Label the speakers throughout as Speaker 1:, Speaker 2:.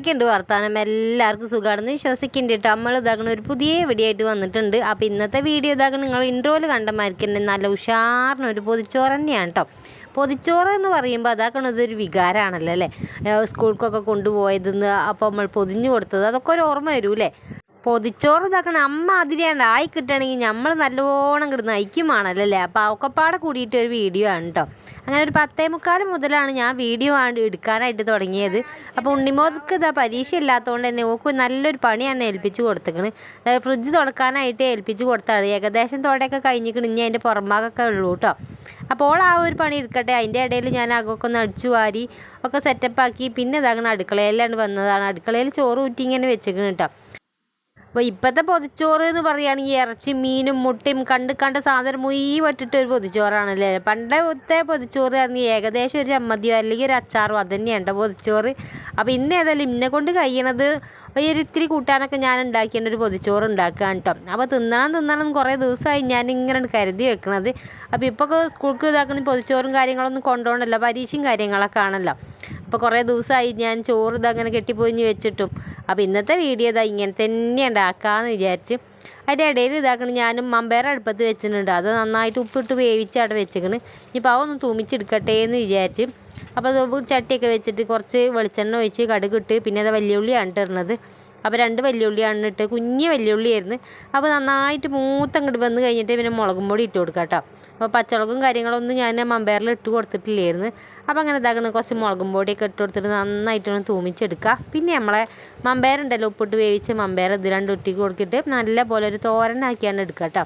Speaker 1: എന്തൊക്കെയുണ്ട് വർത്താനം? എല്ലാവർക്കും സുഖമാണെന്ന് വിശ്വസിക്കുന്നുണ്ട് കേട്ടോ. നമ്മൾ ഇതാക്കണ ഒരു പുതിയ വീഡിയോ ആയിട്ട് വന്നിട്ടുണ്ട്. അപ്പോൾ ഇന്നത്തെ വീഡിയോ ഇതാകണം നിങ്ങൾ ഇൻട്രോയിൽ കണ്ടമായിരിക്കും. നല്ല ഉഷാറിന് ഒരു പൊതിച്ചോറ് തന്നെയാണ് കേട്ടോ. പൊതിച്ചോറ് എന്ന് പറയുമ്പോൾ അതാക്കണത് ഒരു വികാരമാണല്ലോ അല്ലേ? സ്കൂൾക്കൊക്കെ കൊണ്ടുപോയതെന്ന് അപ്പോൾ നമ്മൾ പൊതിഞ്ഞു കൊടുത്തത്. അതൊക്കെ ഒരു ഓർമ്മ വരൂലേ പൊതിച്ചോറ് ഇതാക്കണ അമ്മ അതിരിയാണ്ട് ആയി കിട്ടുകയാണെങ്കിൽ നമ്മൾ നല്ലോണം കിടന്ന് അല്ലേ അപ്പോൾ ഒക്കെപ്പാടെ കൂടിയിട്ട് ഒരു വീഡിയോ ആണ് കേട്ടോ അങ്ങനെ ഒരു പത്തേ മുക്കാൽ മുതലാണ് ഞാൻ വീഡിയോ ആണ് എടുക്കാനായിട്ട് തുടങ്ങിയത്. അപ്പോൾ ഉണ്ണിമോൾക്ക് ഇതാ പരീക്ഷ ഇല്ലാത്തതുകൊണ്ട് തന്നെ ഓക്ക് നല്ലൊരു പണിയാണ് ഏൽപ്പിച്ച് കൊടുത്തേക്കണ്. ഫ്രിഡ്ജ് തുടക്കാനായിട്ട് ഏൽപ്പിച്ച് കൊടുത്താണ്. ഏകദേശം തോടെയൊക്കെ കഴിഞ്ഞിക്കണ്. ഇനി അതിന്റെ പുറമ്പാകൊക്കെ ഉള്ളൂ കേട്ടോ അപ്പോൾ ആ ഒരു പണി എടുക്കട്ടെ. അതിന്റെ ഇടയിൽ ഞാൻ അകൊക്കെ ഒന്ന് അടിച്ചു വാരി ഒക്കെ സെറ്റപ്പാക്കി പിന്നെ ഇതാകണം അടുക്കളയിലാണ് വന്നതാണ്. അടുക്കളയിൽ ചോറ് ഊറ്റി ഇങ്ങനെ വെച്ചേക്കണം കേട്ടോ അപ്പോൾ ഇപ്പോഴത്തെ പൊതിച്ചോറ് എന്ന് പറയുകയാണെങ്കിൽ ഇറച്ചി മീനും മുട്ടയും കണ്ട് കണ്ട സാധനം മുഴുവൻ ഇട്ടിട്ട് ഒരു പൊതിച്ചോറാണല്ലേ? പണ്ടത്തെ പൊതിച്ചോറ് ആണെങ്കിൽ ഏകദേശം ഒരു ചമ്മന്തിയോ അല്ലെങ്കിൽ ഒരു അച്ചാറോ അത് തന്നെയാണ് പൊതിച്ചോറ്. അപ്പോൾ ഇന്ന് ഏതായാലും ഇന്നെ കൊണ്ട് കഴിയണത് ഒരു ഇത്തിരി കൂട്ടാനൊക്കെ ഞാൻ ഉണ്ടാക്കിയ ഒരു പൊതിച്ചോറ് ഉണ്ടാക്കുകയാണ് കേട്ടോ അപ്പോൾ തിന്നണം തിന്നണം കുറേ ദിവസമായി ഞാൻ ഇങ്ങനെ കരുതി വെക്കണത്. അപ്പോൾ ഇപ്പോൾ സ്കൂൾക്ക് ഇതാക്കണ പൊതിച്ചോറും കാര്യങ്ങളൊന്നും കൊണ്ടുപോകണമല്ലോ പരീക്ഷയും കാര്യങ്ങളൊക്കെ ആണല്ലോ. അപ്പോൾ കുറേ ദിവസമായി ഞാൻ ചോറ് ഇതങ്ങനെ കെട്ടിപ്പോയിഞ്ഞ് വെച്ചിട്ടും. അപ്പോൾ ഇന്നത്തെ വീഡിയോ ഇതാ ഇങ്ങനെ തന്നെ ഉണ്ടാക്കാമെന്ന് വിചാരിച്ച് അതിന്റെ ഇടയിൽ ഇതാക്കണം ഞാനും മമ്പേര അടുപ്പത്ത് വെച്ചിട്ടുണ്ട്. അത് നന്നായിട്ട് ഉപ്പിട്ട് വേവിച്ച് അവിടെ വെച്ചിക്കണ്. ഇനിയിപ്പോൾ അവ തൂമിച്ചെടുക്കട്ടെ എന്ന് വിചാരിച്ച്. അപ്പോൾ അത് ചട്ടിയൊക്കെ വെച്ചിട്ട് കുറച്ച് വെളിച്ചെണ്ണ ഒഴിച്ച് കടുകിട്ട് പിന്നെ അത് വലിയ ഉള്ളിയാണ് ഇട്ടിരുന്നത് അപ്പോൾ രണ്ട് വെല്ലുള്ളിയാണ് ഇട്ട് കുഞ്ഞ് വെല്ലുള്ളിയായിരുന്നു അപ്പോൾ നന്നായിട്ട് മൂത്തങ്ങോട്ട് വന്ന് കഴിഞ്ഞിട്ട് പിന്നെ മുളകും പൊടി ഇട്ട് കൊടുക്കാം കേട്ടോ. അപ്പോൾ പച്ചമുളകും കാര്യങ്ങളൊന്നും ഞാൻ മമ്പയറിൽ ഇട്ട് കൊടുത്തിട്ടില്ലായിരുന്നു. അപ്പോൾ അങ്ങനെ ഇതാക്കണം കുറച്ച് മുളകും പൊടിയൊക്കെ ഇട്ട് കൊടുത്തിട്ട് നന്നായിട്ടൊന്ന് തൂമിച്ചെടുക്കുക. പിന്നെ നമ്മളെ മമ്പയറുണ്ടല്ലോ ഉപ്പിട്ട് വേവിച്ച് മമ്പയർ ഇത് രണ്ട് ഇട്ടി കൊടുത്തിട്ട് നല്ല പോലെ ഒരു തോരനാക്കിയാണ് എടുക്കുക കേട്ടോ.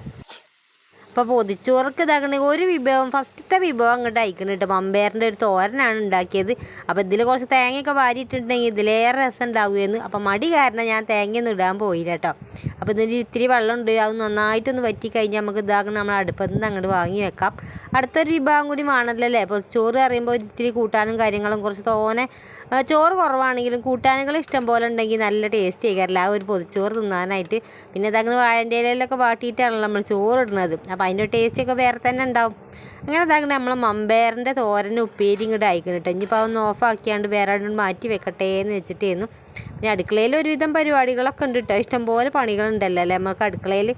Speaker 1: അപ്പോൾ പൊതിച്ചോർക്ക് ഇതാക്കണേ ഒരു വിഭവം ഫസ്റ്റത്തെ വിഭവം അങ്ങോട്ട് അയക്കണം കേട്ടോ. മമ്പേറിന്റെ ഒരു തോരനാണ് ഉണ്ടാക്കിയത്. അപ്പോൾ ഇതിൽ കുറച്ച് തേങ്ങയൊക്കെ വാരിയിട്ടുണ്ടെങ്കിൽ ഇതിലേറെ രസം ഉണ്ടാവുകയെന്ന്. അപ്പോൾ മടി കാരണം ഞാൻ തേങ്ങയൊന്നും ഇടാൻ പോയില്ല കേട്ടോ. അപ്പോൾ ഇതിന് ഇത്തിരി വെള്ളമുണ്ട്. അത് നന്നായിട്ടൊന്ന് വറ്റി കഴിഞ്ഞാൽ നമുക്ക് ഇതാക്കണം. നമ്മൾ അടുപ്പത്ത് നിന്ന് അങ്ങോട്ട് വാങ്ങി വെക്കാം. അടുത്തൊരു വിഭവം കൂടി വേണമല്ലോ അല്ലേ? അപ്പോൾ ചോറ് അറിയുമ്പോൾ ഇത്തിരി കൂട്ടാനും കാര്യങ്ങളും കുറച്ച് തോനെ ചോറ് കുറവാണെങ്കിലും കൂട്ടാനുകൾ ഇഷ്ടം പോലെ ഉണ്ടെങ്കിൽ നല്ല ടേസ്റ്റ് ചെയ്യാറില്ല ആ ഒരു പൊതിച്ചോറ് തിന്നാനായിട്ട്. പിന്നെ ഇതങ്ങനെ വാഴന്റെ ഇലയിലൊക്കെ വാട്ടിയിട്ടാണല്ലോ നമ്മൾ ചോറ് ഇടുന്നത്. അപ്പോൾ അതിന്റെ ടേസ്റ്റൊക്കെ വേറെ തന്നെ ഉണ്ടാവും. അങ്ങനെ ഇതാക്കണേ നമ്മൾ മമ്പയറിന്റെ തോരൻ ഉപ്പേരി ഇങ്ങോട്ട് അയക്കണം കേട്ടോ ഇനിയിപ്പോൾ അതൊന്ന് ഓഫാക്കിയാണ്ട് വേറെ മാറ്റി വെക്കട്ടെ എന്ന് വെച്ചിട്ടായിരുന്നു പിന്നെ അടുക്കളയിൽ ഒരുവിധം പരിപാടികളൊക്കെ ഉണ്ട് കേട്ടോ ഇഷ്ടംപോലെ പണികളുണ്ടല്ലോ അല്ലേ? നമുക്ക് അടുക്കളയിൽ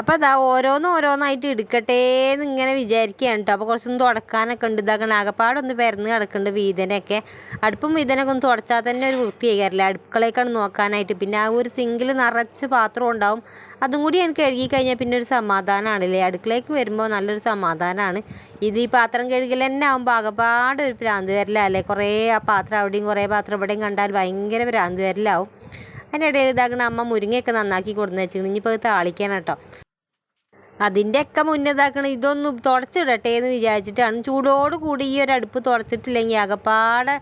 Speaker 1: അപ്പോൾ അതാ ഓരോന്ന് ഓരോന്നായിട്ട് എടുക്കട്ടെ എന്ന് ഇങ്ങനെ വിചാരിക്കുകയാണ് കേട്ടോ അപ്പോൾ കുറച്ചൊന്ന് തുടക്കാനൊക്കെ ഉണ്ട്. ഇതാക്കണം ആകപ്പാടൊന്ന് പെരന്ന് കിടക്കുന്നുണ്ട് വീതനൊക്കെ. അടുപ്പും വീതനൊക്കെ ഒന്ന് തുടച്ചാൽ തന്നെ ഒരു വൃത്തിയായിരിക്കില്ല. അടുക്കളയൊക്കെയാണ് നോക്കാനായിട്ട്. പിന്നെ ആ ഒരു സിങ്കിൽ നിറച്ച് പാത്രം ഉണ്ടാവും. അതും കൂടി എനിക്ക് കഴുകി കഴിഞ്ഞാൽ പിന്നെ ഒരു സമാധാനമാണല്ലേ അടുക്കളയ്ക്ക് വരുമ്പോൾ നല്ലൊരു സമാധാനമാണ് ഇത് ഈ പാത്രം കഴുകൽ തന്നെ ആകുമ്പോൾ ആകപ്പാട് ഒരു ഭ്രാന്ത് വരലല്ലേ കുറേ ആ പാത്രം അവിടെയും കുറേ പാത്രം ഇവിടെയും കണ്ടാൽ ഭയങ്കര ഭ്രാന്ത് വരലാവും. അതിന്റെ ഇടയിൽ ഇതാക്കണ അമ്മ മുരിങ്ങയൊക്കെ നന്നാക്കി കൊടുന്ന് വെച്ചിരുന്നു ഇനിയിപ്പോൾ അത് താളിക്കണം കേട്ടോ. അതിന്റെയൊക്കെ മുന്നതാക്കണം ഇതൊന്ന് തുടച്ചിടട്ടെ എന്ന് വിചാരിച്ചിട്ടാണ്. ചൂടോട് കൂടി ഈ ഒരു അടുപ്പ് തുടച്ചിട്ടില്ലെങ്കിൽ ആകപ്പാടെ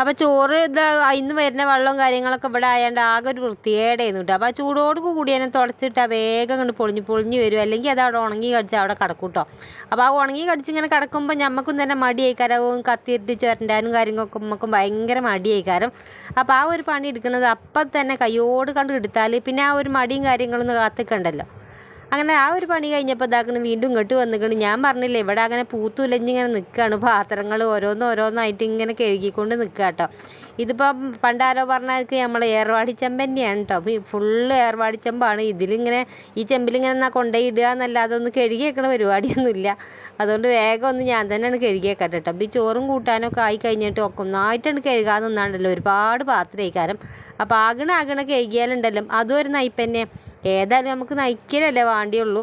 Speaker 1: അപ്പോൾ ചോറ് ഇത് അതിന്ന് വരുന്ന വെള്ളവും കാര്യങ്ങളൊക്കെ ഇവിടെ ആയതുകൊണ്ട് ആകെ ഒരു വൃത്തികേടായിരുന്നു കേട്ടോ അപ്പോൾ ആ ചൂടോട് കൂടി തന്നെ തുടച്ചിട്ടാൽ വേഗം കണ്ട് പൊളിഞ്ഞ് പൊളിഞ്ഞ് വരും. അല്ലെങ്കിൽ അത് അവിടെ ഉണങ്ങി കടിച്ച് അവിടെ കിടക്കും കേട്ടോ അപ്പോൾ ആ ഉണങ്ങി കടിച്ച് ഇങ്ങനെ കിടക്കുമ്പോൾ നമുക്കും തന്നെ മടിയായിക്കാരവും കത്തിയിട്ട് ചുരണ്ടാനും കാര്യങ്ങളൊക്കെ നമുക്കും ഭയങ്കര മടിയായിക്കാരം. അപ്പോൾ ആ ഒരു പണി എടുക്കുന്നത് അപ്പം തന്നെ കയ്യോട് കണ്ട് എടുത്താൽ പിന്നെ ആ ഒരു മടിയും കാര്യങ്ങളൊന്നും കാത്തിക്കണ്ടല്ലോ. അങ്ങനെ ആ ഒരു പണി കഴിഞ്ഞപ്പോൾ ഇതാക്കണം വീണ്ടും ഇങ്ങോട്ട് വന്നിക്കണ്. ഞാൻ പറഞ്ഞില്ലേ ഇവിടെ അങ്ങനെ പൂത്തുലഞ്ഞിങ്ങനെ നിൽക്കുകയാണ് പാത്രങ്ങൾ ഓരോന്ന് ഓരോന്നായിട്ട് ഇങ്ങനെ കഴുകിക്കൊണ്ട് നിൽക്കുക കേട്ടോ ഇതിപ്പോൾ പണ്ടാരോ പറഞ്ഞാൽക്ക് നമ്മൾ ഏർവാടി ചെമ്പ് തന്നെയാണ് കേട്ടോ അപ്പോൾ ഫുള്ള് ഏർവാടി ചെമ്പാണ്. ഇതിലിങ്ങനെ ഈ ചെമ്പിലിങ്ങനെ എന്നാൽ കൊണ്ടുപോയി ഇടുക എന്നല്ലാതെ ഒന്ന് കഴുകി വെക്കണ പരിപാടിയൊന്നുമില്ല. അതുകൊണ്ട് വേഗം ഒന്ന് ഞാൻ തന്നെയാണ് കഴുകി വെക്കാം കേട്ടോ അപ്പോൾ ഈ ചോറും കൂട്ടാനൊക്കെ ആയി കഴിഞ്ഞിട്ട് ഒക്കെ ഒന്നായിട്ടാണ് കഴുകാൻ നിന്നാണ്ടല്ലോ ഒരുപാട് പാത്രം കഴിക്കാരം അപ്പോൾ ആകണ ആകണ കഴുകിയാലുണ്ടല്ലോ. അതും ഒരു നയിപ്പന്നെ ഏതായാലും നമുക്ക് നയിക്കലല്ലേ വേണ്ടിയുള്ളൂ.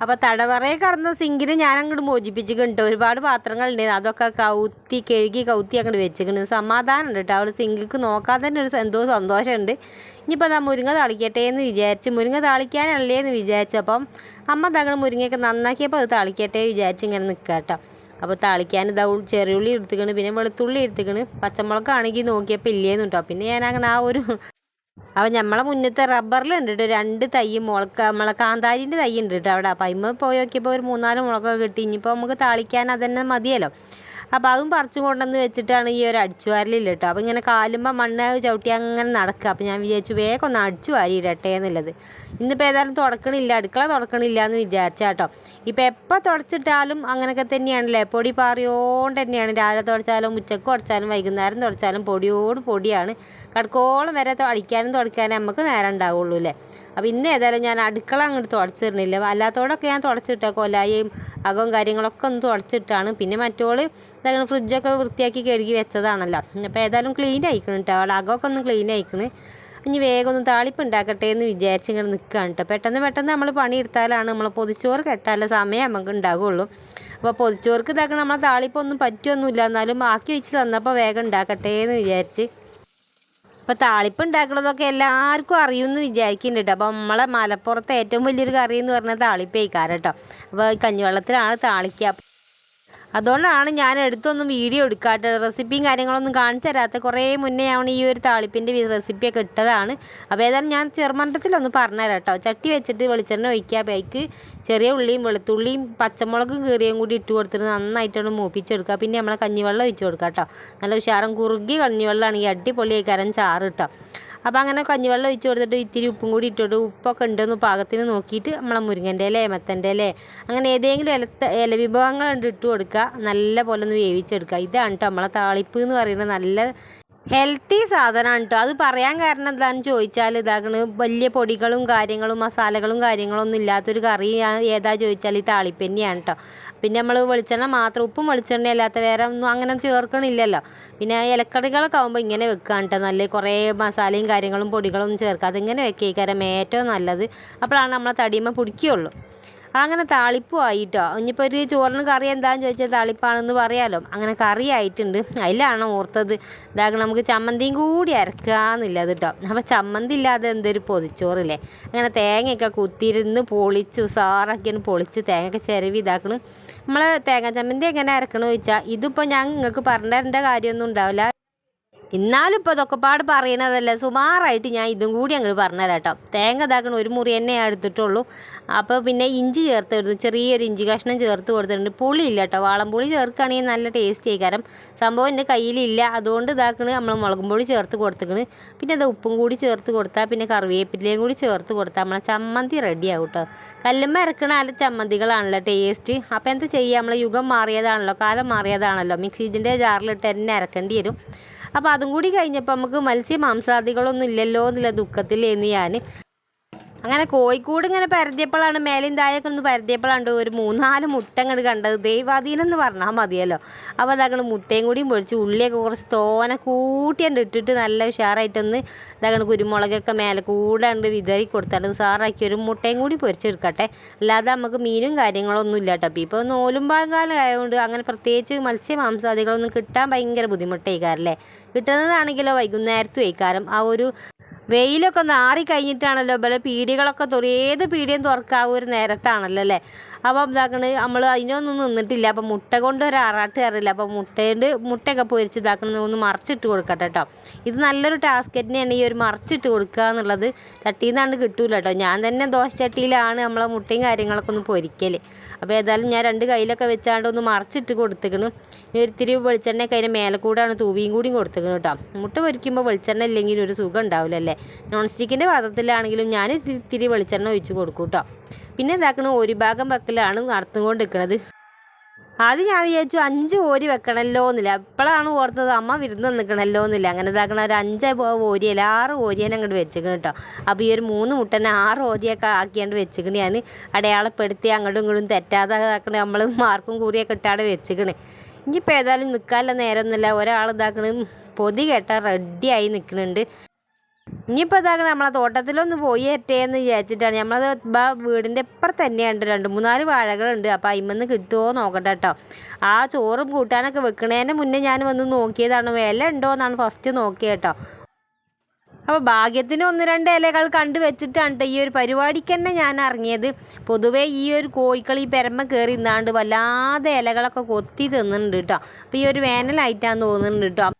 Speaker 1: അപ്പോൾ തടവറയിൽ കടന്ന സിങ്കിൽ ഞാൻ അങ്ങോട്ട് മോചിപ്പിച്ചിട്ടുണ്ട് ഒരുപാട് പാത്രങ്ങളുണ്ട്. അതൊക്കെ കൗത്തി കഴുകി കൗത്തി അങ്ങോട്ട് വെച്ചിട്ടുണ്ട് സമാധാനം ഉണ്ട് കേട്ടോ അവിടെ സിങ്കിക്ക് നോക്കാൻ തന്നെ ഒരു എന്തോ സന്തോഷമുണ്ട് ഇനിയിപ്പോൾ അതാ മുരിങ്ങ താളിക്കട്ടെ എന്ന് വിചാരിച്ച് മുരിങ്ങ താളിക്കാനല്ലേ എന്ന് വിചാരിച്ചപ്പം അമ്മ തങ്ങൾ മുരിങ്ങയൊക്കെ നന്നാക്കിയപ്പോൾ അത് താളിക്കട്ടെ വിചാരിച്ച് ഇങ്ങനെ നിൽക്കുക കേട്ടോ അപ്പോൾ താളിക്കാൻ ഇതാ ചെറിയുള്ളി എടുത്തിക്കണ് പിന്നെ വെളുത്തുള്ളി എടുത്തിക്കണ്. പച്ചമുളകാണെങ്കിൽ നോക്കിയപ്പോൾ ഇല്ലേന്ന് കേട്ടോ പിന്നെ ഞാൻ അങ്ങനെ ആ ഒരു അപ്പോൾ നമ്മളെ മുന്നത്തെ റബ്ബറിലുണ്ട് കേട്ടോ രണ്ട് തൈ മുളക്ക നമ്മളെ കാന്താരിന്റെ തൈ ഉണ്ട് കേട്ടോ അവിടെ. അപ്പം അതിമ്മ പോയി നോക്കിയപ്പോൾ ഒരു മൂന്നാൽ മുളകൊക്കെ കിട്ടി. ഇനിയിപ്പോൾ നമുക്ക് താളിക്കാൻ അതന്നെ മതിയല്ലോ. അപ്പോൾ അതും പറിച്ചു കൊണ്ടുവന്ന് വെച്ചിട്ടാണ് ഈ ഒരു അടിച്ചു വാരലില്ല കേട്ടോ. അപ്പോൾ ഇങ്ങനെ കാലുമ്പോൾ മണ്ണ് ചവിട്ടി അങ്ങനെ നടക്കുക അപ്പോൾ ഞാൻ വിചാരിച്ചു വേഗം ഒന്ന് അടിച്ചു വാരിയിടട്ടെ എന്നുള്ളത്. ഇന്നിപ്പോൾ ഏതായാലും തുടക്കണില്ല. അടുക്കള തുടക്കണില്ല എന്ന് വിചാരിച്ചാട്ടോ ഇപ്പോൾ എപ്പോൾ തുടച്ചിട്ടാലും അങ്ങനെയൊക്കെ തന്നെയാണല്ലേ? പൊടി പാറിയോണ്ട് തന്നെയാണ്. രാവിലെ തുടച്ചാലും ഉച്ചയ്ക്ക് തുടച്ചാലും വൈകുന്നേരം തുടച്ചാലും പൊടിയോട് പൊടിയാണ്. കടക്കോളം വരെ അടിക്കാനും തുടക്കാനും നമുക്ക് നേരം ഉണ്ടാവുള്ളൂ അല്ലേ? അപ്പോൾ ഇന്ന് ഏതായാലും ഞാൻ അടുക്കള അങ്ങോട്ട് തുടച്ചിരുന്നില്ല. അല്ലാത്തോടൊക്കെ ഞാൻ തുടച്ചിട്ട കൊലായും അകവും കാര്യങ്ങളൊക്കെ ഒന്ന് തുടച്ചിട്ടാണ്. പിന്നെ മറ്റോൾ ഇതങ്ങനെ ഫ്രിഡ്ജൊക്കെ വൃത്തിയാക്കി കഴുകി വെച്ചതാണല്ലോ. അപ്പോൾ ഏതായാലും ക്ലീൻ ആയിക്കണം കേട്ടോ അവിടെ അകമൊക്കെ ഒന്ന് ക്ലീൻ ആയിക്കണ്. ഇനി വേഗം ഒന്ന് താളിപ്പ് ഉണ്ടാക്കട്ടെ എന്ന് വിചാരിച്ച് ഇങ്ങനെ നിൽക്കുകയാണ് കേട്ടോ പെട്ടെന്ന് പെട്ടെന്ന് നമ്മൾ പണിയെടുത്താലാണ് നമ്മൾ പൊതിച്ചോറ് കെട്ടാനുള്ള സമയം നമുക്ക് ഉണ്ടാകുള്ളൂ അപ്പോൾ പൊതിച്ചോർക്ക് ഇതാക്കണം നമ്മളെ താളിപ്പൊന്നും പറ്റുമൊന്നുമില്ല എന്നാലും ബാക്കി വെച്ച് തന്നപ്പോൾ വേഗം ഉണ്ടാക്കട്ടെ എന്ന് വിചാരിച്ച് ഇപ്പോൾ താളിപ്പ് ഉണ്ടാക്കണതൊക്കെ എല്ലാവർക്കും അറിയുമെന്ന് വിചാരിക്കുന്നുണ്ട് കേട്ടോ. അപ്പോൾ നമ്മളെ മലപ്പുറത്തെ ഏറ്റവും വലിയൊരു കറി എന്ന് പറഞ്ഞാൽ താളിപ്പേക്കാരം കേട്ടോ. അപ്പോൾ കഞ്ഞിവെള്ളത്തിലാണ് താളിക്കുക. അതുകൊണ്ടാണ് ഞാൻ എടുത്തൊന്നും വീഡിയോ എടുക്കാത്ത റെസിപ്പിയും കാര്യങ്ങളൊന്നും കാണിച്ചു തരാത്ത കുറേ മുന്നേ ആണ് ഈ ഒരു താളിപ്പിന്റെ റെസിപ്പിയൊക്കെ ഇട്ടതാണ്. അപ്പോൾ ഏതായാലും ഞാൻ ചെറുമണ്ടത്തിലൊന്ന് പറഞ്ഞുതരാം കേട്ടോ ചട്ടി വെച്ചിട്ട് വെളിച്ചെണ്ണ ഒഴിക്കുക. ബൈക്ക് ചെറിയ ഉള്ളിയും വെളുത്തുള്ളിയും പച്ചമുളകും കീറിയും കൂടി ഇട്ട് കൊടുത്തിട്ട് നന്നായിട്ടൊന്ന് മൂപ്പിച്ചെടുക്കുക. പിന്നെ നമ്മളെ കഞ്ഞിവെള്ളം ഒഴിച്ച് കൊടുക്കുക കേട്ടോ. നല്ല ഉഷാറും കുറുകി കഞ്ഞിവെള്ളമാണെങ്കിൽ അടിപൊളിയായി കരം ചാറ് കേട്ടോ. അപ്പോൾ അങ്ങനെ കഞ്ഞിവെള്ളം ഒഴിച്ച് കൊടുത്തിട്ട് ഇത്തിരി ഉപ്പും കൂടി ഇട്ടിട്ട് ഉപ്പൊക്കെ ഉണ്ടെന്ന് പാകത്തിന് നോക്കിയിട്ട് നമ്മളെ മുരിങ്ങന്റെ ഇല ഏമത്തന്റെ ഇല അങ്ങനെ ഏതെങ്കിലും ഇല ഇല വിഭവങ്ങൾ ഇട്ട് കൊടുക്കുക. നല്ല പോലെ ഒന്ന് വേവിച്ചെടുക്കുക. ഇതാണ് കേട്ടോ നമ്മളെ താളിപ്പ് എന്ന് പറയുന്നത്. നല്ല ഹെൽത്തി സാധനമാണ് കേട്ടോ. അത് പറയാൻ കാരണം എന്താണെന്ന് ചോദിച്ചാൽ ഇതാകണ് വലിയ പൊടികളും കാര്യങ്ങളും മസാലകളും കാര്യങ്ങളൊന്നും ഇല്ലാത്തൊരു കറി ഏതാ ചോദിച്ചാൽ ഈ താളിപ്പന്നെയാണ് കേട്ടോ. പിന്നെ നമ്മൾ വെളിച്ചെണ്ണ മാത്രം ഉപ്പും വെളിച്ചെണ്ണ അല്ലാത്ത വേറെ ഒന്നും അങ്ങനെ ചേർക്കണില്ലല്ലോ. പിന്നെ ഇലക്കറികളൊക്കെ ആകുമ്പോൾ ഇങ്ങനെ വെക്കുകയാണ് കേട്ടോ. നല്ല കുറേ മസാലയും കാര്യങ്ങളും പൊടികളൊന്നും ചേർക്കാതെ ഇങ്ങനെ വെക്കേക്കാരം. ഏറ്റവും നല്ലത്. അപ്പോഴാണ് നമ്മളെ തടിയുമ്പോൾ പിടിക്കുകയുള്ളൂ. അങ്ങനെ താളിപ്പും ആയിട്ടോ. ഇനിയിപ്പോൾ ഒരു ചോറിന് കറി എന്താണെന്ന് ചോദിച്ചാൽ താളിപ്പാണെന്ന് പറയാമല്ലോ അങ്ങനെ കറി ആയിട്ടുണ്ട്. അതിലാണ് ഓർത്തത്. ഇതാക്കണം നമുക്ക് ചമ്മന്തിയും കൂടി അരക്കാന്നില്ല കേട്ടോ അപ്പോൾ ചമ്മന്തി ഇല്ലാതെ എന്തൊരു പൊതിച്ചോറില്ലേ. അങ്ങനെ തേങ്ങയൊക്കെ കുത്തിയിരുന്ന് പൊളിച്ച് ഉസാറാക്കി പൊളിച്ച് തേങ്ങയൊക്കെ ചിരവി ഇതാക്കണം. നമ്മൾ തേങ്ങ ചമ്മന്തി എങ്ങനെ അരക്കണമെന്ന് ചോദിച്ചാൽ ഇതിപ്പോൾ ഞാൻ നിങ്ങൾക്ക് പറഞ്ഞു തരേണ്ട കാര്യമൊന്നും ഉണ്ടാവില്ല. എന്നാലും ഇപ്പോൾ അതൊക്കെ പാട് പറയണതല്ലേ? സുമാറായിട്ട് ഞാൻ ഇതും കൂടി അങ്ങോട്ട് പറഞ്ഞുതരാം കേട്ടോ തേങ്ങ ഇതാക്കണം ഒരു മുറി തന്നെ എടുത്തിട്ടുള്ളൂ. അപ്പോൾ പിന്നെ ഇഞ്ചി ചേർത്ത് കൊടുത്തു ചെറിയൊരു ഇഞ്ചി കഷ്ണം ചേർത്ത് കൊടുത്തിട്ടുണ്ട്. പുളി ഇല്ല കേട്ടോ വാളംപുളി ചേർക്കുകയാണെങ്കിൽ നല്ല ടേസ്റ്റ് ആയി കാരണം സംഭവം എന്റെ കയ്യിലില്ല. അതുകൊണ്ട് ഇതാക്കണ്. നമ്മൾ മുളകും പൊടി ചേർത്ത് കൊടുത്തേക്കണ്. പിന്നെ അത് ഉപ്പും കൂടി ചേർത്ത് കൊടുത്താൽ പിന്നെ കറിവേപ്പിലയും കൂടി ചേർത്ത് കൊടുത്താൽ നമ്മളെ ചമ്മന്തി റെഡി ആവും കേട്ടോ കല്ലുമ്മ ഇറക്കണ നല്ല ചമ്മന്തികളാണല്ലോ ടേസ്റ്റ് അപ്പോൾ എന്താ ചെയ്യുക നമ്മളെ യുഗം മാറിയതാണല്ലോ കാലം മാറിയതാണല്ലോ. മിക്സിജിന്റെ ജാറിലിട്ട് തന്നെ ഇറക്കേണ്ടി വരും. അപ്പോൾ അതും കൂടി കഴിഞ്ഞപ്പോൾ നമുക്ക് മത്സ്യ മാംസാദികളൊന്നും ഇല്ലല്ലോ എന്നുള്ള ദുഃഖത്തിലേന്ന് ഞാൻ അങ്ങനെ കോഴിക്കോട് ഇങ്ങനെ പരതിയപ്പോഴാണ് മേലും താഴെയൊക്കെ ഒന്ന് പരതിയപ്പോഴാണ് ഒരു മൂന്നാൽ മുട്ട കണ്ടത്. ദൈവാധീനം എന്ന് പറഞ്ഞാൽ മതിയല്ലോ അപ്പോൾ അതാകണം മുട്ടയും കൂടിയും പൊടിച്ച് ഉള്ളിയൊക്കെ കുറച്ച് തോനെ കൂട്ടിയാണ്ട് ഇട്ടിട്ട് നല്ല ഉഷാറായിട്ടൊന്ന് ഇതങ്ങനെ കുരുമുളകൊക്കെ മേലെ കൂടാണ്ട് വിതറി കൊടുത്താണ്ട് സാറാക്കി ഒരു മുട്ടയും കൂടി പൊരിച്ചെടുക്കട്ടെ. അല്ലാതെ നമുക്ക് മീനും കാര്യങ്ങളൊന്നും ഇല്ല കേട്ടോ ഇപ്പോൾ നോലും പാകാലം ആയതുകൊണ്ട് അങ്ങനെ പ്രത്യേകിച്ച് മത്സ്യ മാംസാദികളൊന്നും കിട്ടാൻ ഭയങ്കര ബുദ്ധിമുട്ടേക്കാരല്ലേ. കിട്ടുന്നതാണെങ്കിലോ വൈകുന്നേരത്ത് വയ്ക്കാരം ആ ഒരു വെയിലൊക്കെ നാറി കഴിഞ്ഞിട്ടാണല്ലോ പല പീടികളൊക്കെ തുറ ഏത് പീടിയും തുറക്കാവ ഒരു നേരത്താണല്ലോ അല്ലേ? അപ്പം ഇതാക്കണ് നമ്മൾ അതിനൊന്നും നിന്നിട്ടില്ല. അപ്പോൾ മുട്ട കൊണ്ട് ഒരു ആറാട്ട് കയറില്ല അപ്പം മുട്ടേന്റെ മുട്ടയൊക്കെ പൊരിച്ച് ഇതാക്കണത് ഒന്ന് മറിച്ചിട്ട് കൊടുക്കട്ടെ കേട്ടോ ഇത് നല്ലൊരു ടാസ്ക് തന്നെയാണ് ഈ ഒരു മറിച്ചിട്ട് കൊടുക്കുക എന്നുള്ളത്. തട്ടിയിൽ നിന്നാണ്ട് കിട്ടൂല കേട്ടോ ഞാൻ തന്നെ ദോശച്ചട്ടിയിലാണ് നമ്മളെ മുട്ടയും കാര്യങ്ങളൊക്കെ ഒന്ന് പൊരിക്കൽ അപ്പോൾ ഏതായാലും ഞാൻ രണ്ട് കയ്യിലൊക്കെ വെച്ചാണ്ട് ഒന്ന് മറിച്ചിട്ട് കൊടുത്തേക്കണ്. ഒരിത്തിരി വെളിച്ചെണ്ണയൊക്കെ അതിന്റെ മേലെ കൂടാണ് തൂവിയും കൂടി കൊടുത്തേക്കണ് കേട്ടോ മുട്ട പൊരിക്കുമ്പോൾ വെളിച്ചെണ്ണ ഇല്ലെങ്കിൽ ഒരു സുഖം ഉണ്ടാവില്ലല്ലേ നോൺ സ്റ്റിക്കിന്റെ പാത്രത്തിലാണെങ്കിലും ഞാൻ ഇത്തിരി വെളിച്ചെണ്ണ ഒഴിച്ച് കൊടുക്കും കേട്ടോ പിന്നെ ഇതാക്കണ ഒരു ഭാഗം വെക്കലാണ് നടന്നുകൊണ്ട് നിൽക്കുന്നത് അത് ഞാൻ വിചാരിച്ചു അഞ്ച് ഓരി വെക്കണല്ലോ എന്നില്ല. എപ്പോഴാണ് ഓർത്തത് അമ്മ വിരുന്ന് നിൽക്കണമല്ലോ എന്നില്ല. അങ്ങനെ ഇതാക്കണ ഒരു അഞ്ച് ഓരി അല്ല ആറ് ഓരിയാണ് അങ്ങോട്ട് വെച്ചിക്കണം കേട്ടോ അപ്പോൾ ഈ ഒരു മൂന്ന് മുട്ടനെ ആറ് ഓരിയൊക്കെ ആക്കിയാണ്ട് വെച്ചിക്കണ് ഞാൻ അടയാളപ്പെടുത്തി അങ്ങോട്ടും ഇങ്ങോട്ടും തെറ്റാതെ ഇതാക്കണ. നമ്മൾ മാർക്കും കൂറിയൊക്കെ ഇട്ടാണ് വെച്ചിക്കണ്. ഇനിയിപ്പോൾ ഏതായാലും നിൽക്കാനുള്ള നേരമൊന്നുമില്ല ഒരാൾ ഇതാക്കണ. പൊതി കേട്ടാൽ റെഡിയായി നിൽക്കുന്നുണ്ട് ഇനിയിപ്പോൾ ഇതാക്കണം നമ്മളെ തോട്ടത്തിലൊന്ന് പോയി എറ്റേ എന്ന് വിചാരിച്ചിട്ടാണ്. നമ്മളത് വീടിന്റെ ഇപ്പുറത്ത് തന്നെയുണ്ട് രണ്ട് മൂന്നാൽ വാഴകളുണ്ട്. അപ്പോൾ അയിമെന്ന് കിട്ടുമോ നോക്കട്ടെ കേട്ടോ ആ ചോറും കൂട്ടാനൊക്കെ വെക്കണേന്റെ മുന്നേ ഞാൻ വന്ന് നോക്കിയതാണ് വില ഉണ്ടോ എന്നാണ് ഫസ്റ്റ് നോക്കിയത് കേട്ടോ അപ്പോൾ ഭാഗ്യത്തിന് ഒന്ന് രണ്ട് ഇലകൾ കണ്ടു വെച്ചിട്ടാണ് ഈ ഒരു പരിപാടിക്ക് തന്നെ ഞാൻ ഇറങ്ങിയത്. പൊതുവേ ഈ ഒരു കോഴിക്കൾ ഈ പെരമ കയറി നിന്നാണ്ട് വല്ലാതെ ഇലകളൊക്കെ കൊത്തി തിന്നുന്നുണ്ട് കേട്ടോ അപ്പോൾ ഈ ഒരു വേനലായിട്ടാന്ന് തോന്നുന്നുണ്ട് കേട്ടോ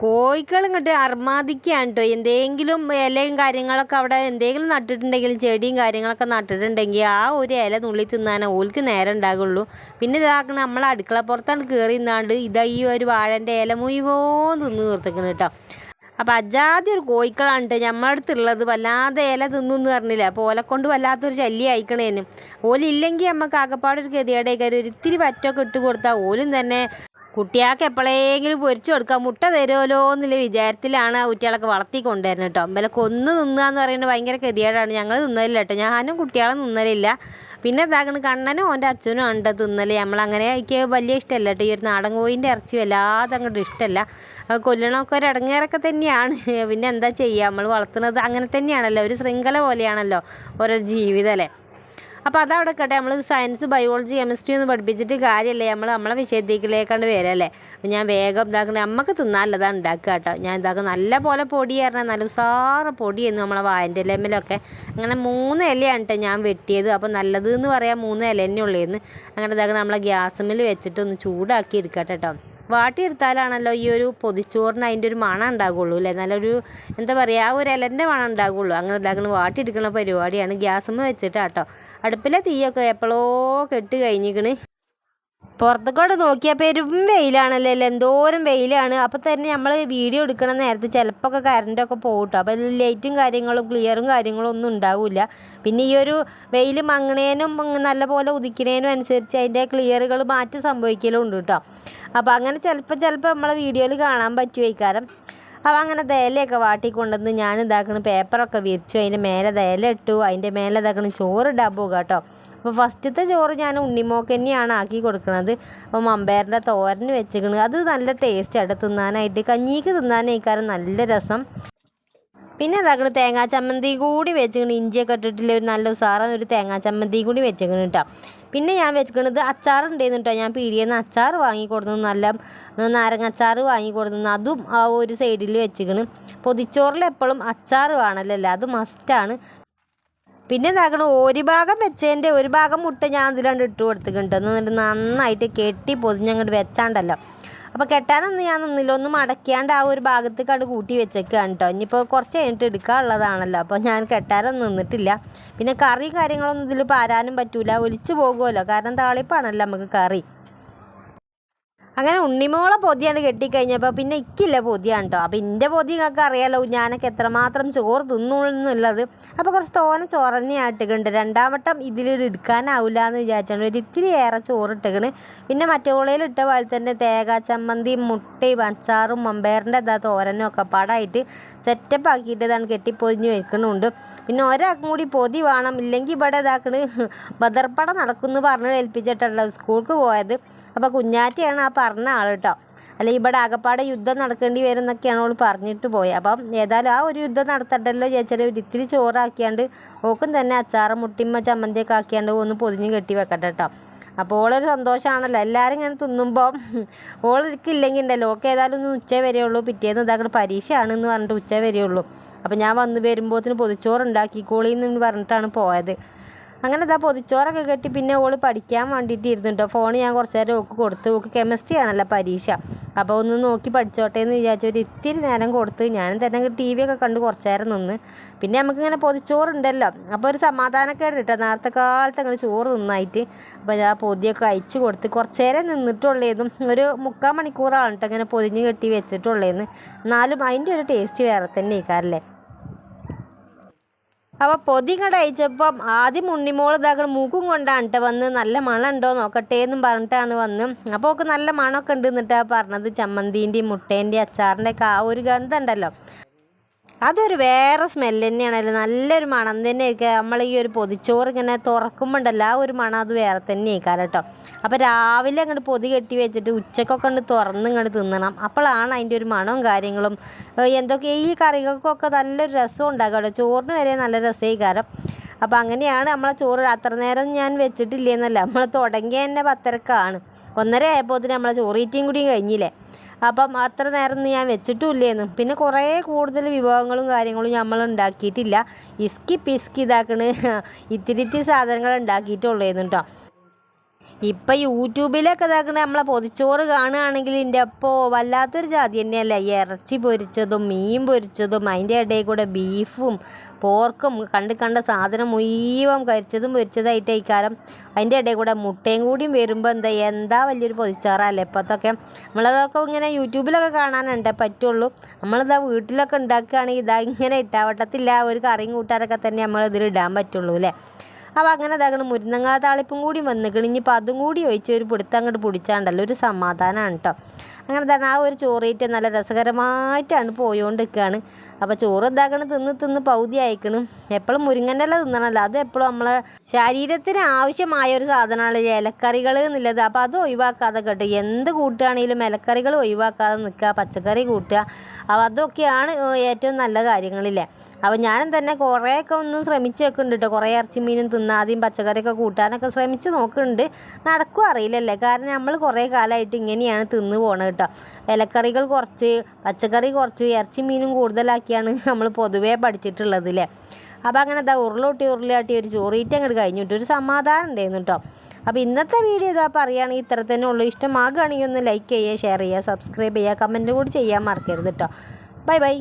Speaker 1: കോഴികൾ ഇങ്ങോട്ട് അർമാദിക്കുകയാണ് കേട്ടോ എന്തെങ്കിലും ഇലയും കാര്യങ്ങളൊക്കെ അവിടെ എന്തെങ്കിലും നട്ടിട്ടുണ്ടെങ്കിൽ ചെടിയും കാര്യങ്ങളൊക്കെ നട്ടിട്ടുണ്ടെങ്കിൽ ആ ഒരു ഇല നുള്ളി തിന്നാനേ ഓൽക്ക് നേരം ഉണ്ടാകുള്ളൂ. പിന്നെ ഇതാക്കണം നമ്മൾ അടുക്കള പുറത്താണ് കയറി നിന്നാണ്ട് ഇതാ ഈ ഒരു വാഴന്റെ ഇല മുഴുവോ തിന്ന് തീർത്തിക്കണം കേട്ടോ അപ്പം അജാതി ഒരു കോഴിക്കളാണ് കേട്ടോ നമ്മളെ അടുത്തുള്ളത്. വല്ലാതെ ഇല തിന്നു എന്ന് പറഞ്ഞില്ല? അപ്പോൾ ഓലെ കൊണ്ട് വല്ലാത്തൊരു ശല്യം അയക്കണേനും ഓലില്ലെങ്കിൽ നമുക്ക് ആകപ്പാടൊരു കാര്യം ഒരിത്തിരി പറ്റൊക്കെ ഇട്ട് കൊടുത്താൽ ഓലും തന്നെ കുട്ടിയാൾക്ക് എപ്പോഴെങ്കിലും പൊരിച്ചു കൊടുക്കാം. മുട്ട തരുമല്ലോ എന്നുള്ള വിചാരത്തിലാണ് ആ കുട്ടികളൊക്കെ വളർത്തി കൊണ്ടുവരുന്നത് കേട്ടോ. അമ്പല കൊന്ന് എന്ന് പറയുന്നത് ഭയങ്കര ഗതികേടാണ് ഞങ്ങൾ തിന്നലില്ല കേട്ടോ. ഞാനും കുട്ടികളെ നിന്നലില്ല പിന്നെ ഇതാക്കണ കണ്ണനും ഓന്റെ അച്ഛനും ഉണ്ട് തിന്നൽ. നമ്മളങ്ങനെ എനിക്ക് വലിയ ഇഷ്ടമല്ല കേട്ടോ. ഈ ഒരു നാടൻ കോഴിന്റെ ഇറച്ചി വല്ലാതെ അങ്ങോട്ട് ഇഷ്ടമല്ല. കൊല്ലണമൊക്കെ ഒരു ഇടങ്ങേറൊക്കെ തന്നെയാണ്. പിന്നെ എന്താ ചെയ്യുക നമ്മൾ വളർത്തുന്നത് അങ്ങനെ തന്നെയാണല്ലോ. ഒരു ശൃംഖല പോലെയാണല്ലോ ഓരോ ജീവിതം അല്ലേ? അപ്പോൾ അതവിടെ കേട്ടെ നമ്മൾ സയൻസ് ബയോളജി കെമിസ്ട്രി ഒന്നും പഠിപ്പിച്ചിട്ട് കാര്യമല്ലേ? നമ്മൾ നമ്മളെ വിഷയത്തേക്കിലേക്കാണ്ട് വരല്ലേ? അപ്പോൾ ഞാൻ വേഗം ഇതാക്കണേ നമുക്ക് തിന്നാലതാണ് ഉണ്ടാക്കുക കേട്ടോ. ഞാൻ ഇതാക്കും നല്ല പോലെ പൊടി പറഞ്ഞാൽ നല്ല ഉസാറ് പൊടിയായിരുന്നു നമ്മളെ വായന്റെ ഇലമ്മിലൊക്കെ അങ്ങനെ മൂന്ന് ഇലയാണ് കേട്ടോ ഞാൻ വെട്ടിയത്. അപ്പോൾ നല്ലത് എന്ന് പറയാൻ മൂന്ന് ഇല തന്നെ ഉള്ളേന്ന്. അങ്ങനെ ഇതാക്കണം നമ്മളെ ഗ്യാസുമ്മൽ വെച്ചിട്ട് ഒന്ന് ചൂടാക്കി എടുക്കട്ടെ കേട്ടോ. വാട്ടിയെടുത്താലാണല്ലോ ഈ ഒരു പൊതിച്ചോറിന് അതിന്റെ ഒരു മണം ഉണ്ടാകുള്ളൂ അല്ലേ? നല്ലൊരു എന്താ പറയുക ആ ഒരു ഇലന്റെ മണം ഉണ്ടാകുള്ളൂ അങ്ങനെ ഇതാക്കണം വാട്ടിയെടുക്കുന്ന പരിപാടിയാണ് ഗ്യാസുമ്മ വെച്ചിട്ട് കേട്ടോ അടുപ്പിലെ തീയൊക്കെ എപ്പോഴോ കെട്ട് കഴിഞ്ഞിക്കണ് പുറത്തേക്കോട്ട് നോക്കിയാൽ പെരും വെയിലാണല്ലോ അല്ലേ എന്തോരം വെയിലാണ്. അപ്പോൾ തന്നെ നമ്മൾ വീഡിയോ എടുക്കണ നേരത്ത് ചിലപ്പോൾ ഒക്കെ കറണ്ടൊക്കെ പോകട്ടോ അപ്പോൾ ലൈറ്റും കാര്യങ്ങളും ക്ലിയറും കാര്യങ്ങളും ഒന്നും ഉണ്ടാവില്ല. പിന്നെ ഈ ഒരു വെയിൽ മങ്ങണേനും നല്ലപോലെ ഉദിക്കണേനും അനുസരിച്ച് അതിന്റെ ക്ലിയറുകൾ മാറ്റം സംഭവിക്കലും ഉണ്ട് കേട്ടോ അപ്പോൾ അങ്ങനെ ചിലപ്പോൾ ചിലപ്പോൾ നമ്മളെ വീഡിയോയിൽ കാണാൻ പറ്റുമായിക്കാരം അപ്പോൾ അങ്ങനെ തേലയൊക്കെ വാട്ടിക്കൊണ്ടുവന്ന് ഞാൻ ഇതാക്കണ പേപ്പറൊക്കെ വിരിച്ചു അതിന്റെ മേലെ തേല ഇട്ടു അതിന്റെ മേലെ ഇതാക്കണ ചോറ് പോകുക കേട്ടോ. അപ്പോൾ ഫസ്റ്റത്തെ ചോറ് ഞാൻ ഉണ്ണിമോക്ക് തന്നെയാണ് ആക്കി കൊടുക്കുന്നത് അപ്പോൾ മമ്പയറിന്റെ തോരന് വെച്ചിക്കണ് അത് നല്ല ടേസ്റ്റ് തിന്നാനായിട്ട്. കഞ്ഞിക്ക് തിന്നാനേക്കാരം നല്ല രസം. പിന്നെ ഇതാക്കണ തേങ്ങാ ചമ്മന്തി കൂടി വെച്ചിരിക്കണം. ഇഞ്ചിയൊക്കെ ഇട്ടിട്ടില്ല ഒരു നല്ല ഉസാറാന്ന് ഒരു തേങ്ങാ ചമ്മന്തി കൂടി വെച്ചിരിക്കണം കേട്ടോ. പിന്നെ ഞാൻ വെച്ചിക്കണത് അച്ചാറുണ്ടായിരുന്നു കേട്ടോ ഞാൻ പീടിയെന്ന് അച്ചാർ വാങ്ങി കൊടുത്തു നല്ല നാരങ്ങ അച്ചാർ വാങ്ങി കൊടുത്തു അതും ആ ഒരു സൈഡിൽ വെച്ചിക്കണ് പൊതിച്ചോറിൽ എപ്പോഴും അച്ചാർ വേണമല്ലോ അത് മസ്റ്റാണ് പിന്നെ എന്താക്കണം ഒരു ഭാഗം വെച്ചതിന്റെ ഒരു ഭാഗം മുട്ട ഞാൻ അതിലാണ്ട് ഇട്ട് കൊടുത്തിട്ടുണ്ട്. എന്നിട്ട് നന്നായിട്ട് കെട്ടി പൊതിഞ്ഞങ്ങോട്ട് വെച്ചാണ്ടല്ലോ. അപ്പോൾ കെട്ടാനൊന്നും ഞാൻ നിന്നില്ല. ഒന്ന് മടക്കിയാണ്ട് ആ ഒരു ഭാഗത്തേക്ക് അവിടെ കൂട്ടി വെച്ചേക്കാണ് കേട്ടോ ഇനിയിപ്പോൾ കുറച്ച് കഴിഞ്ഞിട്ട് എടുക്കാനുള്ളതാണല്ലോ. അപ്പോൾ ഞാൻ കെട്ടാനൊന്നും നിന്നിട്ടില്ല. പിന്നെ കറി കാര്യങ്ങളൊന്നും ഇതിൽ പാരാനും പറ്റൂല. ഒലിച്ചു പോകുമല്ലോ. കാരണം താളിപ്പാണല്ലോ നമുക്ക് കറി. അങ്ങനെ ഉണ്ണിമോളെ പൊതിയാണ് കെട്ടിക്കഴിഞ്ഞപ്പോൾ പിന്നെ ഇക്കില്ല പൊതിയാണ് കേട്ടോ അപ്പോൾ എന്റെ പൊതി നിങ്ങൾക്ക് അറിയാലോ ഞാനൊക്കെ എത്രമാത്രം ചോറ് തിന്നുള്ളത് അപ്പോൾ കുറച്ച് തോന ചോറന്നെ ഇട്ടുകൊണ്ട് രണ്ടാം വട്ടം ഇതിൽ എടുക്കാനാവില്ല എന്ന് വിചാരിച്ചാണ് ഒരു ഇത്തിരി ഏറെ ചോറ് ഇട്ടുകണ് പിന്നെ മറ്റോളയിൽ ഇട്ട പോലെ തന്നെ തേങ്ങ ചമ്മന്തിയും മുട്ടയും അച്ചാറും മമ്പയറിന്റെ ഇതാ തോരനും ഒക്കെ പാടായിട്ട് സെറ്റപ്പ് ആക്കിയിട്ട് ഇതാണ് കെട്ടിപ്പൊതിഞ്ഞ് വെക്കണുണ്ട്. പിന്നെ ഒരാൾക്കും കൂടി പൊതി വേണം. ഇല്ലെങ്കിൽ ഇവിടെ ഇതാക്കണ് ബദർപ്പട നടക്കുമെന്ന് പറഞ്ഞ് ഏൽപ്പിച്ചിട്ടുള്ളത് സ്കൂൾക്ക് പോയത്. അപ്പോൾ കുഞ്ഞാറ്റിയാണ് ആ പറഞ്ഞ ആൾ കേട്ടോ അല്ലെ ഇവിടെ ആകപ്പാടെ യുദ്ധം നടക്കേണ്ടി വരും എന്നൊക്കെയാണ് അവൾ പറഞ്ഞിട്ട് പോയത് അപ്പം ഏതായാലും ആ ഒരു യുദ്ധം നടത്തട്ടല്ലോ ചേച്ചാൽ ഒരു ഇത്തിരി ചോറാക്കിയാണ്ട് ഓക്കും തന്നെ അച്ചാറ് മുട്ടിമ്മ ചമ്മന്തിയൊക്കെ ആക്കിയാണ്ട് ഒന്ന് പൊതിഞ്ഞ് കെട്ടി വെക്കട്ടെ കേട്ടോ അപ്പോൾ ഓളൊരു സന്തോഷമാണല്ലോ എല്ലാവരും ഇങ്ങനെ തിന്നുമ്പോൾ ഓൾക്കില്ലെങ്കിൽ ഉണ്ടല്ലോ ഓൾക്ക് ഏതായാലും ഒന്ന് ഉച്ച വരെയുള്ളൂ. പിറ്റേന്ന് ഇതാക്കുന്ന പരീക്ഷയാണെന്ന് പറഞ്ഞിട്ട് ഉച്ച വരെയുള്ളൂ. അപ്പോൾ ഞാൻ വന്ന് വരുമ്പോഴത്തിന് പൊതിച്ചോറ് ഉണ്ടാക്കിക്കോളിന്ന് പറഞ്ഞിട്ടാണ് പോയത്. അങ്ങനെ ഇതാ പൊതിച്ചോറൊക്കെ കെട്ടി പിന്നെ ഓൾ പഠിക്കാൻ വേണ്ടിയിട്ട് ഇരുന്നുണ്ടോ ഫോൺ ഞാൻ കുറച്ച് നേരം ഓക്ക് കൊടുത്ത്. ഓക്ക് കെമിസ്ട്രി ആണല്ലോ പരീക്ഷ. അപ്പോൾ ഒന്ന് നോക്കി പഠിച്ചോട്ടെ എന്ന് വിചാരിച്ചു. ഒരു ഇത്തിരി നേരം കൊടുത്ത് ഞാനും തന്നെ ടി വി ഒക്കെ കണ്ട് കുറച്ച് നേരം നിന്ന്. പിന്നെ നമുക്കിങ്ങനെ പൊതിച്ചോറുണ്ടല്ലോ. അപ്പോൾ ഒരു സമാധാനക്കേട് കേട്ടോ. നേരത്തെ കാലത്ത് അങ്ങനെ ചോറ് നിന്നായിട്ട് അപ്പോൾ ഞാൻ പൊതിയൊക്കെ അയച്ചു കൊടുത്ത് കുറച്ച് നേരം നിന്നിട്ടുള്ളേതും ഒരു മുക്കാൽ മണിക്കൂറാണ് കേട്ടോ ഇങ്ങനെ പൊതിഞ്ഞ് കെട്ടി വെച്ചിട്ടുള്ളതെന്ന് എന്നാലും അതിന്റെ ഒരു ടേസ്റ്റ് വേറെ തന്നെ ഇക്കാരല്ലേ അപ്പോൾ പൊതി കടയിച്ചപ്പം ആദ്യം ഉണ്ണിമോൾ ഇതാക്കണം മൂക്കും കൊണ്ടാണ് കേട്ടോ വന്ന് നല്ല മണം ഉണ്ടോ നോക്കട്ടെ എന്നും പറഞ്ഞിട്ടാണ് വന്ന്. അപ്പോൾ ഒക്കെ നല്ല മണമൊക്കെ ഉണ്ട് എന്നിട്ടാണ് പറഞ്ഞത്. ചമ്മന്തീന്റെയും മുട്ടേന്റെയും അച്ചാറിന്റെ ഒക്കെ ആ ഒരു ഗന്ധം ഉണ്ടല്ലോ. അതൊരു വേറെ സ്മെല്ല് തന്നെയാണല്ലോ. നല്ലൊരു മണം തന്നെയൊക്കെ നമ്മൾ ഈ ഒരു പൊതിച്ചോറ് ഇങ്ങനെ തുറക്കുമ്പോണ്ടല്ലോ ആ ഒരു മണം അത് വേറെ തന്നെയായിക്കാരം കേട്ടോ. അപ്പോൾ രാവിലെ അങ്ങോട്ട് പൊതി കെട്ടി വെച്ചിട്ട് ഉച്ചക്കൊക്കെ കൊണ്ട് തുറന്ന് ഇങ്ങോട്ട് തിന്നണം. അപ്പോഴാണ് അതിന്റെ ഒരു മണവും കാര്യങ്ങളും എന്തൊക്കെ ഈ കറികൾക്കൊക്കെ നല്ലൊരു രസം ഉണ്ടാകും കേട്ടോ. ചോറിന് വരെ നല്ല രസമായിക്കാരം അപ്പോൾ അങ്ങനെയാണ് നമ്മളെ ചോറ് അത്ര നേരം ഞാൻ വെച്ചിട്ടില്ലേന്നല്ല. നമ്മൾ തുടങ്ങിയ തന്നെ പത്തരക്കാണ്. ഒന്നര ആയപ്പോൾ നമ്മളെ ചോറ് ഈറ്റിയും കൂടിയും കഴിഞ്ഞില്ലേ? അപ്പം അത്ര നേരം ഞാൻ വെച്ചിട്ടുമില്ലേന്ന്. പിന്നെ കുറേ കൂടുതൽ വിഭവങ്ങളും കാര്യങ്ങളും നമ്മൾ ഉണ്ടാക്കിയിട്ടില്ല. ഇസ്കി പിസ്കി ഇതാക്കണ്. ഇത്തിരി ഇത്തിരി സാധനങ്ങൾ ഉണ്ടാക്കിയിട്ടുള്ളേന്ന് കേട്ടോ ഇപ്പം യൂട്യൂബിലൊക്കെ ഇതാക്കണ നമ്മളെ പൊതിച്ചോറ് കാണുകയാണെങ്കിൽ എന്റെ അപ്പോൾ വല്ലാത്തൊരു ജാതി തന്നെയല്ല? ഇറച്ചി പൊരിച്ചതും മീൻ പൊരിച്ചതും അതിന്റെ ഇടയിൽ കൂടെ ബീഫും പോർക്കും കണ്ട് കണ്ട സാധനം മുഴുവൻ കരിച്ചതും പൊരിച്ചതായിട്ട് ഇക്കാലം അതിന്റെ ഇടയിൽ കൂടെ മുട്ടയും കൂടിയും വരുമ്പോൾ എന്താ എന്താ വലിയൊരു പൊതിച്ചാറല്ലേ? ഇപ്പോഴത്തൊക്കെ നമ്മളതൊക്കെ ഇങ്ങനെ യൂട്യൂബിലൊക്കെ കാണാനുണ്ട് പറ്റുള്ളൂ. നമ്മളിതാ വീട്ടിലൊക്കെ ഉണ്ടാക്കുകയാണെങ്കിൽ ഇതാ ഇങ്ങനെ ഇട്ടാവട്ടത്തില്ല ഒരു കറിയും കൂട്ടാനൊക്കെ തന്നെ നമ്മൾ ഇടാൻ പറ്റുള്ളൂ അല്ലേ? അപ്പോൾ അങ്ങനെ ഇതാകണം മുരുന്നങ്ങാ താളിപ്പും കൂടി വന്ന് കിളിഞ്ഞിപ്പോൾ അതും കൂടി ഒഴിച്ച് ഒരു പിടുത്തം അങ്ങോട്ട് പിടിച്ചാണ്ടല്ലോ ഒരു സമാധാനമാണ് കേട്ടോ അങ്ങനെ തന്നെ ആ ഒരു ചോറേറ്റ് നല്ല രസകരമായിട്ടാണ് പോയോണ്ട് നിൽക്കുകയാണ് അപ്പോൾ ചോറ് എന്താക്കണം തിന്ന് തിന്ന് പൗതി അയക്കണം എപ്പോഴും മുരിങ്ങന്റെ ഇല തിന്നണമല്ലോ അത് എപ്പോഴും നമ്മളെ ശരീരത്തിന് ആവശ്യമായ ഒരു സാധനമാണ് ഇലക്കറികൾ എന്നുള്ളത്. അപ്പോൾ അത് ഒഴിവാക്കാതെ കേട്ടോ. എന്ത് കൂട്ടുകയാണെങ്കിലും ഇലക്കറികൾ ഒഴിവാക്കാതെ നിൽക്കുക പച്ചക്കറി കൂട്ടുക. അപ്പോൾ അതൊക്കെയാണ് ഏറ്റവും നല്ല കാര്യങ്ങളില്ലേ. അപ്പോൾ ഞാനും തന്നെ കുറേയൊക്കെ ഒന്ന് ശ്രമിച്ച് വെക്കുന്നുണ്ട് കേട്ടോ കുറേ ഇറച്ചി മീനും തിന്നാതെയും പച്ചക്കറിയൊക്കെ കൂട്ടാനൊക്കെ ശ്രമിച്ച് നോക്കുന്നുണ്ട് നടക്കും അറിയില്ലല്ലേ. കാരണം നമ്മൾ കുറേ കാലമായിട്ട് ഇങ്ങനെയാണ് തിന്ന് പോണത് കേട്ടോ ഇലക്കറികൾ കുറച്ച് പച്ചക്കറി കുറച്ച് ഇറച്ചി മീനും കൂടുതലാക്കിയാണ് നമ്മൾ പൊതുവേ പഠിച്ചിട്ടുള്ളത് അല്ലേ അപ്പോൾ അങ്ങനെ എന്താ ഉരുളോട്ടി ഉരുളിയാട്ടി ഒരു ചോറീറ്റ് അങ്ങോട്ട് കഴിഞ്ഞിട്ട് ഒരു സമാധാനം ഉണ്ടായിരുന്നു കേട്ടോ അപ്പോൾ ഇന്നത്തെ വീഡിയോ ഇതാ പറയുകയാണെങ്കിൽ ഇത്ര തന്നെ ഉള്ളൂ. ഇഷ്ടമാകുകയാണെങ്കിൽ ഒന്ന് ലൈക്ക് ചെയ്യുക ഷെയർ ചെയ്യുക സബ്സ്ക്രൈബ് ചെയ്യുക കമന്റ് കൂടി ചെയ്യാൻ മറക്കരുത് കേട്ടോ ബൈ ബൈ